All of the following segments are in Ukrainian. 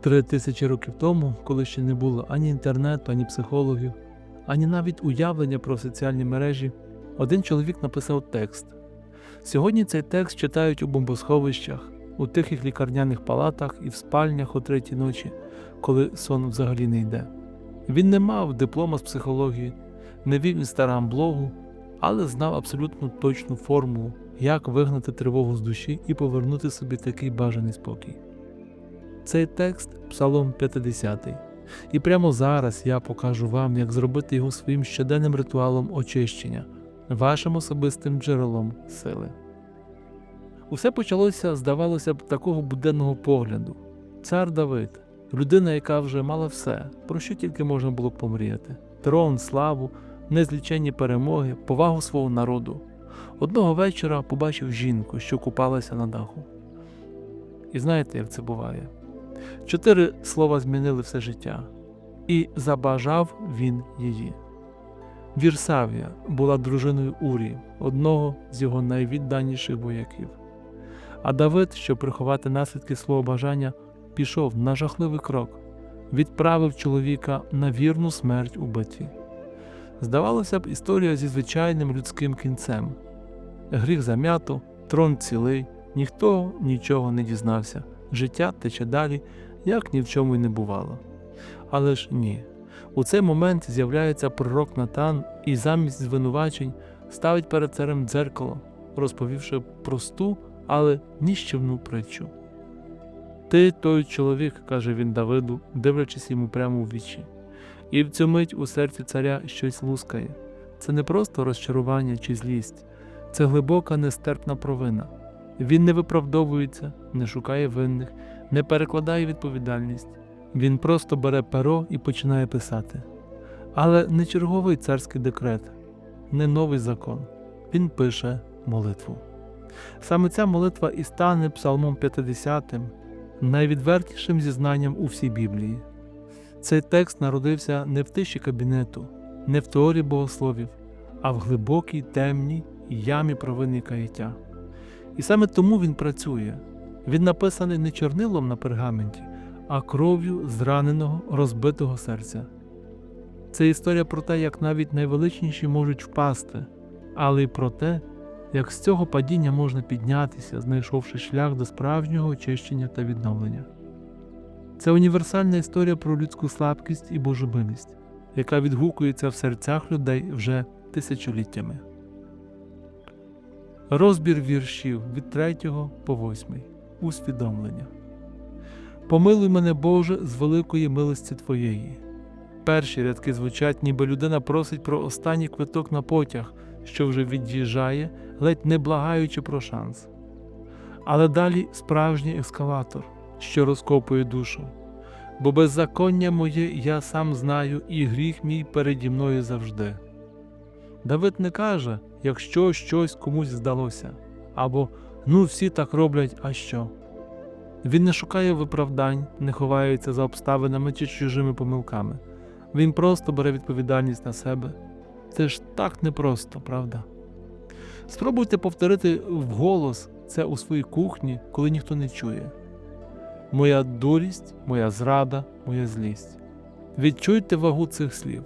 Три тисячі років тому, коли ще не було ані інтернету, ані психологів, ані навіть уявлення про соціальні мережі, один чоловік написав текст. Сьогодні цей текст читають у бомбосховищах, у тихих лікарняних палатах і в спальнях о третій ночі, коли сон взагалі не йде. Він не мав диплома з психології, не вів інстаграм-блогу, але знав абсолютно точну формулу, як вигнати тривогу з душі і повернути собі такий бажаний спокій. Цей текст Псалом 50. І прямо зараз я покажу вам, як зробити його своїм щоденним ритуалом очищення, вашим особистим джерелом сили. Усе почалося, здавалося б, такого буденного погляду. Цар Давид, людина, яка вже мала все, про що тільки можна було б помріяти: трон, славу, незліченні перемоги, повагу свого народу. Одного вечора побачив жінку, що купалася на даху. І знаєте, як це буває? Чотири слова змінили все життя, і забажав він її. Вірсавія була дружиною Урії, одного з його найвідданіших вояків. А Давид, щоб приховати наслідки свого бажання, пішов на жахливий крок, відправив чоловіка на вірну смерть у битві. Здавалося б, історія зі звичайним людським кінцем. Гріх зам'ято, трон цілий, ніхто нічого не дізнався, життя тече далі, як ні в чому й не бувало. Але ж ні. У цей момент з'являється пророк Натан і замість звинувачень ставить перед царем дзеркало, розповівши просту, але ніщівну притчу. Ти той чоловік, каже він Давиду, дивлячись йому прямо у вічі. І в цю мить у серці царя щось лускає. Це не просто розчарування чи злість, це глибока нестерпна провина. Він не виправдовується, не шукає винних, не перекладає відповідальність. Він просто бере перо і починає писати. Але не черговий царський декрет, не новий закон. Він пише молитву. Саме ця молитва і стане псалмом 50, найвідвертішим зізнанням у всій Біблії. Цей текст народився не в тиші кабінету, не в теорії богословів, а в глибокій темній ямі провини каяття. І саме тому він працює. Він написаний не чорнилом на пергаменті, а кров'ю зраненого, розбитого серця. Це історія про те, як навіть найвеличніші можуть впасти, але й про те, як з цього падіння можна піднятися, знайшовши шлях до справжнього очищення та відновлення. Це універсальна історія про людську слабкість і божебилість, яка відгукується в серцях людей вже тисячоліттями. Розбір віршів від 3 по 8. Усвідомлення. Помилуй мене, Боже, з великої милості Твоєї. Перші рядки звучать, ніби людина просить про останній квиток на потяг, що вже від'їжджає, ледь не благаючи про шанс. Але далі справжній ескалатор, що розкопує душу. Бо беззаконня моє я сам знаю, і гріх мій переді мною завжди. Давид не каже, якщо щось комусь здалося, або ну всі так роблять, а що. Він не шукає виправдань, не ховається за обставинами чи чужими помилками. Він просто бере відповідальність на себе. Це ж так непросто, правда? Спробуйте повторити вголос це у своїй кухні, коли ніхто не чує. Моя дурість, моя зрада, моя злість. Відчуйте вагу цих слів.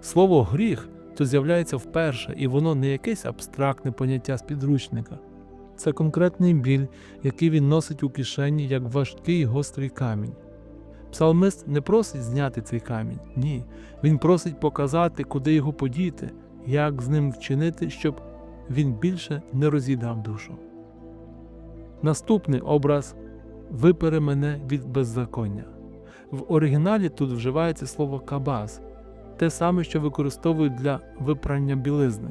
Слово гріх то з'являється вперше, і воно не якесь абстрактне поняття з підручника. Це конкретний біль, який він носить у кишені як важкий гострий камінь. Псалмист не просить зняти цей камінь, ні. Він просить показати, куди його подіти, як з ним вчинити, щоб він більше не роз'їдав душу. Наступний образ випере мене від беззаконня. В оригіналі тут вживається слово кабаз, те саме, що використовують для випрання білизни.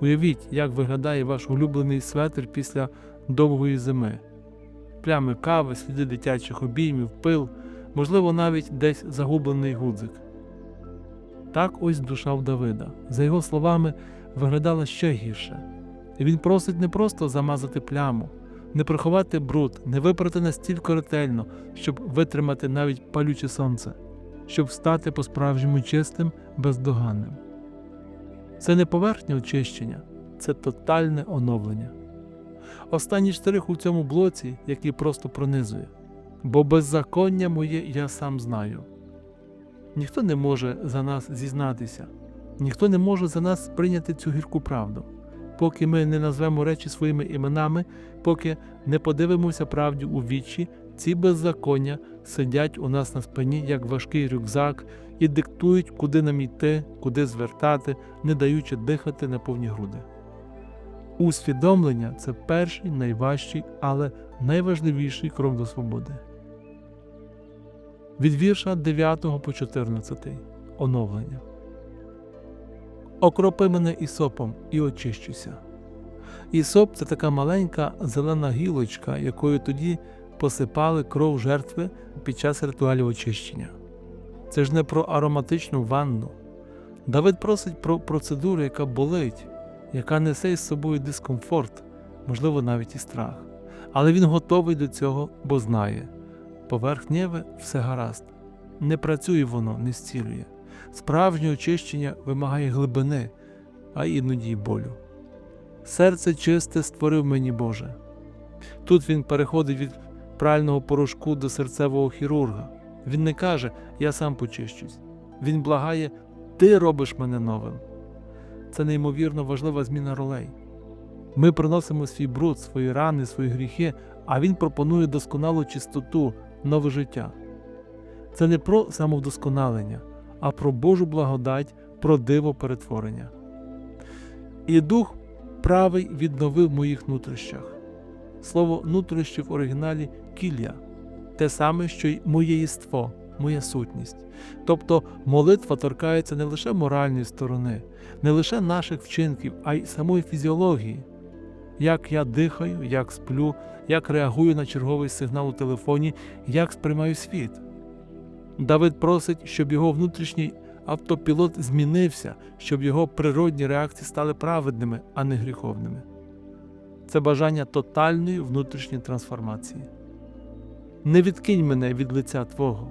Уявіть, як виглядає ваш улюблений светр після довгої зими. Плями кави, сліди дитячих обіймів, пил, можливо, навіть десь загублений гудзик. Так ось душа в Давида, за його словами, виглядала ще гірше. І він просить не просто замазати пляму, не приховати бруд, не випрати настільки ретельно, щоб витримати навіть палюче сонце, щоб стати по-справжньому чистим, бездоганним. Це не поверхнє очищення, це тотальне оновлення. Останній штрих у цьому блоці, який просто пронизує. бо беззаконня моє я сам знаю. Ніхто не може за нас зізнатися, ніхто не може за нас прийняти цю гірку правду, поки ми не назвемо речі своїми іменами, поки не подивимося правді у вічі, ці беззаконня сидять у нас на спині, як важкий рюкзак, і диктують, куди нам йти, куди звертати, не даючи дихати на повні груди. Усвідомлення це перший, найважчий, але найважливіший крок до свободи. Від вірша 9 по 14 оновлення. Окропи мене ісопом і очищуся. Ісоп це така маленька зелена гілочка, якою тоді посипали кров жертви під час ритуалів очищення. Це ж не про ароматичну ванну. Давид просить про процедуру, яка болить, яка несе із собою дискомфорт, можливо, навіть і страх. Але він готовий до цього, бо знає поверхнєве все гаразд. Не працює воно, не зцілює. Справжнє очищення вимагає глибини, а іноді й болю. Серце чисте створив мені Боже. Тут він переходить від прального порошку до серцевого хірурга. Він не каже Я сам почищусь. Він благає Ти робиш мене новим. Це неймовірно важлива зміна ролей. Ми приносимо свій бруд, свої рани, свої гріхи, а він пропонує досконалу чистоту, нове життя. Це не про самовдосконалення, а про Божу благодать, про диво перетворення. І дух правий відновив в моїх нутрищах. Слово нутрищі в оригіналі кілля, те саме, що й моє єство, моя сутність. Тобто молитва торкається не лише моральної сторони, не лише наших вчинків, а й самої фізіології. Як я дихаю, як сплю, як реагую на черговий сигнал у телефоні, як сприймаю світ. Давид просить, щоб його внутрішній автопілот змінився, щоб його природні реакції стали праведними, а не гріховними. Це бажання тотальної внутрішньої трансформації. Не відкинь мене від лиця Твого.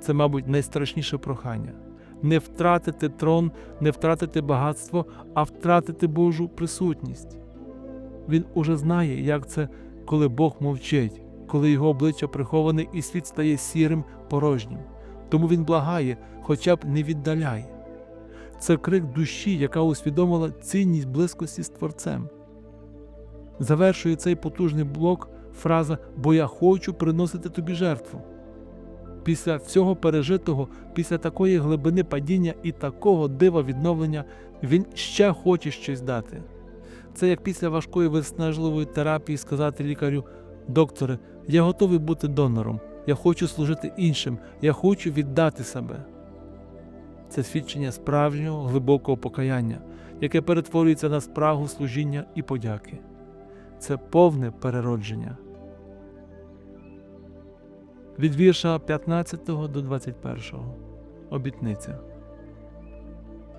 Це, мабуть, найстрашніше прохання не втратити трон, не втратити багатство, а втратити Божу присутність. Він уже знає, як це, коли Бог мовчить, коли його обличчя приховане і світ стає сірим, порожнім. Тому він благає, хоча б не віддаляє. Це крик душі, яка усвідомила цінність близькості з Творцем. Завершує цей потужний блок фраза Бо я хочу приносити тобі жертву. Після всього пережитого, після такої глибини падіння і такого дива відновлення, він ще хоче щось дати. Це як після важкої виснажливої терапії сказати лікарю: докторе, я готовий бути донором, я хочу служити іншим, я хочу віддати себе. Це свідчення справжнього глибокого покаяння, яке перетворюється на спрагу служіння і подяки. Це повне переродження. Від вірша 15 до 21. Обітниця.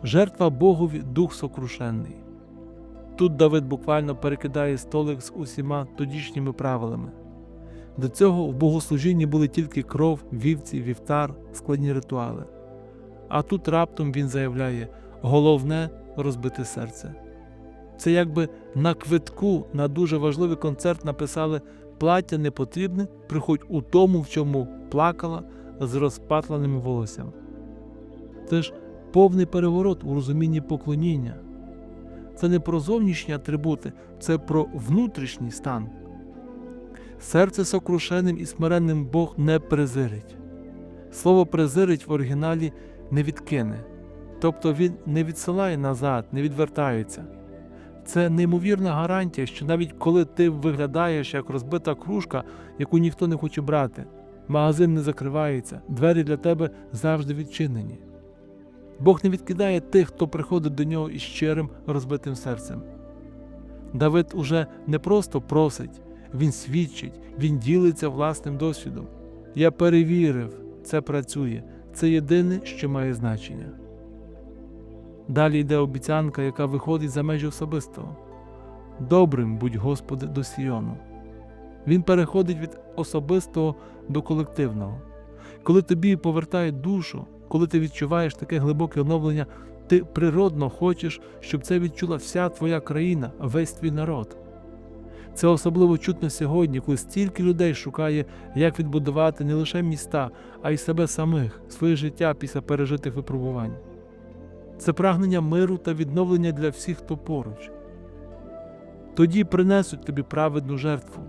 Жертва Богові дух сокрушенний. Тут Давид буквально перекидає столик з усіма тодішніми правилами. До цього в богослужінні були тільки кров, вівці, вівтар, складні ритуали. А тут раптом він заявляє головне розбите серце. Це якби на квитку на дуже важливий концерт написали плаття не потрібне, приходь у тому, в чому плакала з розпатленими волоссями. Це ж повний переворот у розумінні поклоніння. Це не про зовнішні атрибути, це про внутрішній стан. Серце сокрушеним і смиренним Бог не презирить. Слово презирить в оригіналі не відкине, тобто він не відсилає назад, не відвертається. Це неймовірна гарантія, що навіть коли ти виглядаєш як розбита кружка, яку ніхто не хоче брати, магазин не закривається, двері для тебе завжди відчинені. Бог не відкидає тих, хто приходить до нього із щирим розбитим серцем. Давид уже не просто просить, він свідчить, він ділиться власним досвідом. Я перевірив, це працює, це єдине, що має значення. Далі йде обіцянка, яка виходить за межі особистого. Добрим будь Господи до Сіону. Він переходить від особистого до колективного. Коли тобі повертають душу, коли ти відчуваєш таке глибоке оновлення, ти природно хочеш, щоб це відчула вся твоя країна, весь твій народ. Це особливо чутно сьогодні, коли стільки людей шукає, як відбудувати не лише міста, а й себе самих, своє життя після пережитих випробувань. Це прагнення миру та відновлення для всіх, хто поруч. Тоді принесуть тобі праведну жертву.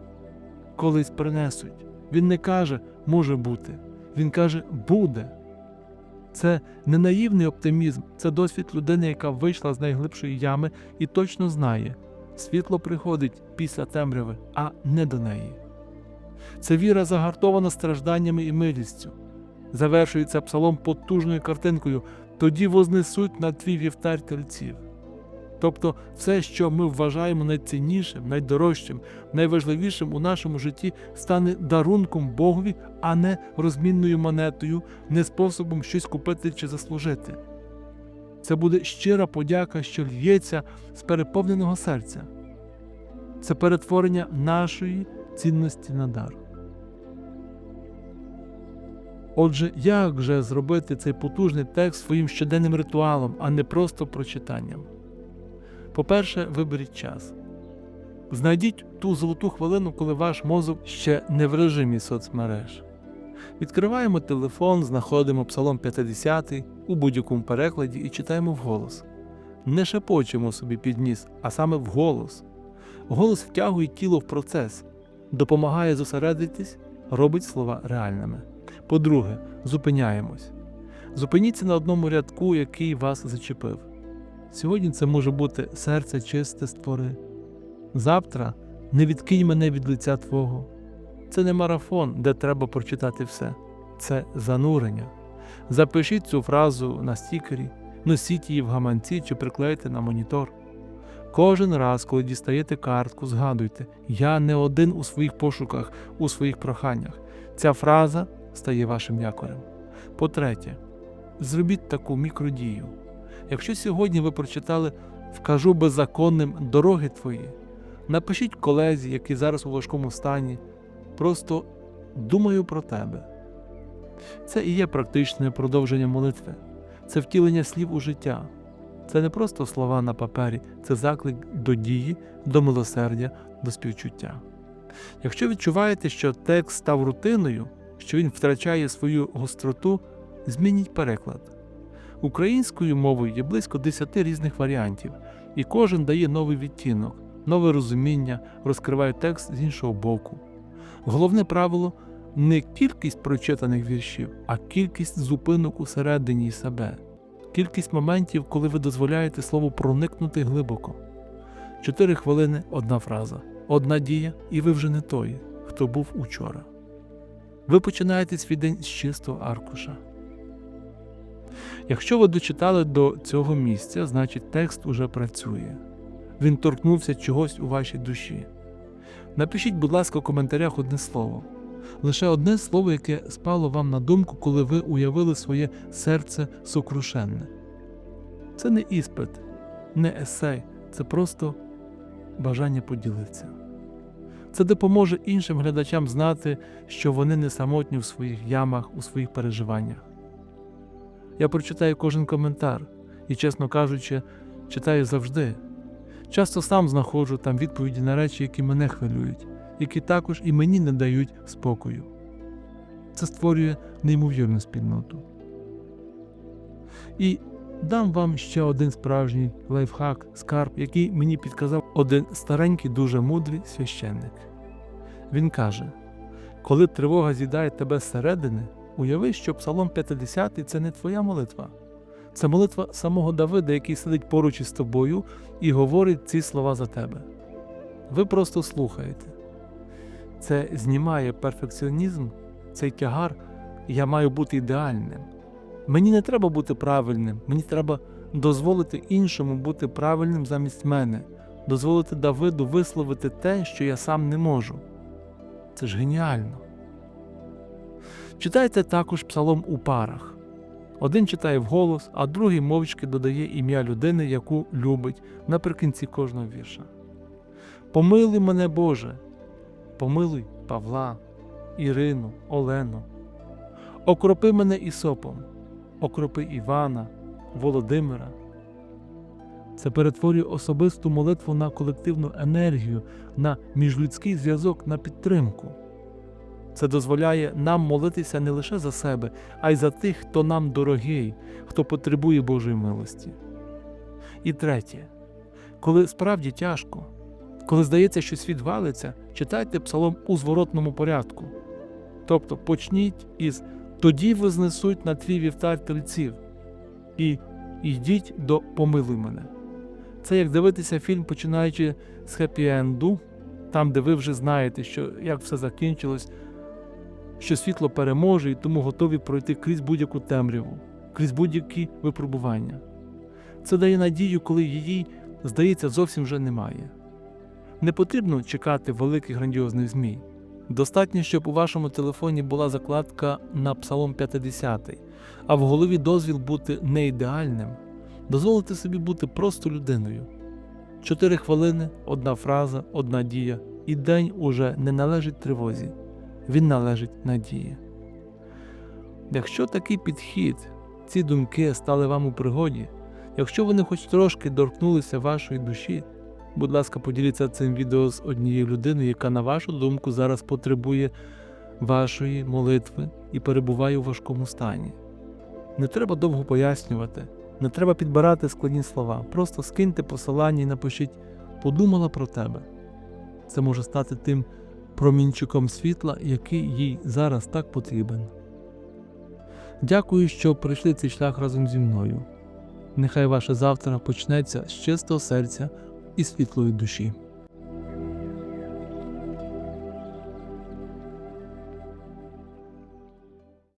Колись принесуть. Він не каже може бути, він каже буде. Це не наївний оптимізм, це досвід людини, яка вийшла з найглибшої ями і точно знає, світло приходить після темряви, а не до неї. Це віра загартована стражданнями і милістю. Завершується псалом потужною картинкою тоді вознесуть на твій вівтар тельців. Тобто все, що ми вважаємо найціннішим, найдорожчим, найважливішим у нашому житті, стане дарунком Богові, а не розмінною монетою, не способом щось купити чи заслужити. Це буде щира подяка, що л'ється з переповненого серця. Це перетворення нашої цінності на дар. Отже, як же зробити цей потужний текст своїм щоденним ритуалом, а не просто прочитанням? По-перше, виберіть час. Знайдіть ту золоту хвилину, коли ваш мозок ще не в режимі соцмереж. Відкриваємо телефон, знаходимо Псалом 50 у будь-якому перекладі і читаємо вголос. Не шепочемо собі під ніс, а саме вголос. Голос втягує тіло в процес, допомагає зосередитись, робить слова реальними. По-друге, зупиняємось. Зупиніться на одному рядку, який вас зачепив. Сьогодні це може бути серце чисте створи. Завтра не відкинь мене від лиця Твого. Це не марафон, де треба прочитати все. Це занурення. Запишіть цю фразу на стікері, носіть її в гаманці чи приклейте на монітор. Кожен раз, коли дістаєте картку, згадуйте, я не один у своїх пошуках, у своїх проханнях. Ця фраза стає вашим якорем. По-третє, зробіть таку мікродію. Якщо сьогодні ви прочитали Вкажу беззаконним дороги твої, напишіть колезі, який зараз у важкому стані, просто думаю про тебе. Це і є практичне продовження молитви, це втілення слів у життя. Це не просто слова на папері, це заклик до дії, до милосердя, до співчуття. Якщо відчуваєте, що текст став рутиною, що він втрачає свою гостроту, змініть переклад. Українською мовою є близько 10 різних варіантів, і кожен дає новий відтінок, нове розуміння, розкриває текст з іншого боку. Головне правило не кількість прочитаних віршів, а кількість зупинок усередині себе, кількість моментів, коли ви дозволяєте слову проникнути глибоко. Чотири хвилини одна фраза, одна дія, і ви вже не той, хто був учора. Ви починаєте свій день з чистого аркуша. Якщо ви дочитали до цього місця, значить текст уже працює. Він торкнувся чогось у вашій душі. Напишіть, будь ласка, у коментарях одне слово. Лише одне слово, яке спало вам на думку, коли ви уявили своє серце сокрушенне. Це не іспит, не есей, це просто бажання поділитися. Це допоможе іншим глядачам знати, що вони не самотні в своїх ямах, у своїх переживаннях. Я прочитаю кожен коментар і, чесно кажучи, читаю завжди. Часто сам знаходжу там відповіді на речі, які мене хвилюють, які також і мені не дають спокою. Це створює неймовірну спільноту. І дам вам ще один справжній лайфхак, скарб, який мені підказав один старенький, дуже мудрий священник. Він каже: коли тривога з'їдає тебе зсередини, Уяви, що Псалом 50 це не твоя молитва. Це молитва самого Давида, який сидить поруч із тобою і говорить ці слова за тебе. Ви просто слухаєте. Це знімає перфекціонізм, цей тягар, я маю бути ідеальним. Мені не треба бути правильним, мені треба дозволити іншому бути правильним замість мене, дозволити Давиду висловити те, що я сам не можу. Це ж геніально. Читайте також псалом у парах. Один читає вголос, а другий мовчки додає ім'я людини, яку любить наприкінці кожного вірша. Помилуй мене, Боже, помилуй Павла, Ірину, Олену. Окропи мене Ісопом, окропи Івана, Володимира. Це перетворює особисту молитву на колективну енергію, на міжлюдський зв'язок, на підтримку. Це дозволяє нам молитися не лише за себе, а й за тих, хто нам дорогий, хто потребує Божої милості. І третє, коли справді тяжко, коли здається, що світ валиться, читайте псалом у зворотному порядку. Тобто почніть із тоді вознесуть на твій вівтар тельців і йдіть до помилуй мене. Це як дивитися фільм, починаючи з хеппі-енду, там, де ви вже знаєте, що як все закінчилось, що світло переможе і тому готові пройти крізь будь-яку темряву, крізь будь-які випробування. Це дає надію, коли її, здається, зовсім вже немає. Не потрібно чекати великих грандіозних змій. Достатньо, щоб у вашому телефоні була закладка на Псалом 50, а в голові дозвіл бути не ідеальним, дозволити собі бути просто людиною. Чотири хвилини, одна фраза, одна дія, і день уже не належить тривозі, він належить надії. Якщо такий підхід, ці думки стали вам у пригоді, якщо вони хоч трошки доторкнулися вашої душі, будь ласка, поділіться цим відео з однією людиною, яка, на вашу думку, зараз потребує вашої молитви і перебуває у важкому стані. Не треба довго пояснювати, не треба підбирати складні слова. Просто скиньте посилання і напишіть подумала про тебе. Це може стати тим промінчиком світла, який їй зараз так потрібен. Дякую, що пройшли цей шлях разом зі мною. Нехай ваше завтра почнеться з чистого серця і світлої душі.